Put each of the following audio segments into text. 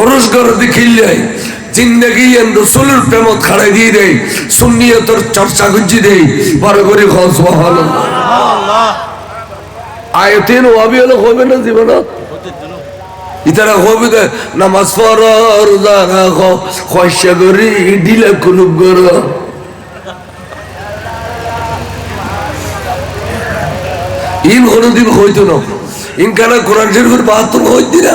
ওরস গর দেখিলে জিন্দগি রসুলের প্রেমত খাড়াই দিয়ে দেয় সুন্নিয়তর চর্চা গুজি দেয় বড় করে খস বহল আয়তেন ওয়াবি হলো হবে না জীবনত? ইতারা হবে নামাজ পড় রোজা রাখো করি দিলে কুলুপ ইন কোনোদিন হইতো না। ইনকানা কোরআন শরীফের বাহাত্তর হইতি না।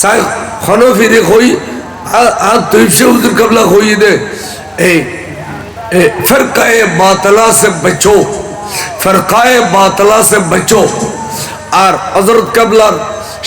চাই হনো ফিরে হই আর তুইফে উজুর কবলা হই দে। ফরকায় বাতলা সে বচো ফরকায় বাতলা সে বচো। আর হজরত কাবলার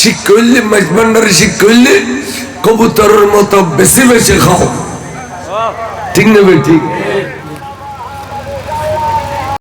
শিক্ষলি মেজবান্ডার শিক্ষলি কবুতরের মতো বেশি বেশি খাও। ঠিক নেবে ঠিক?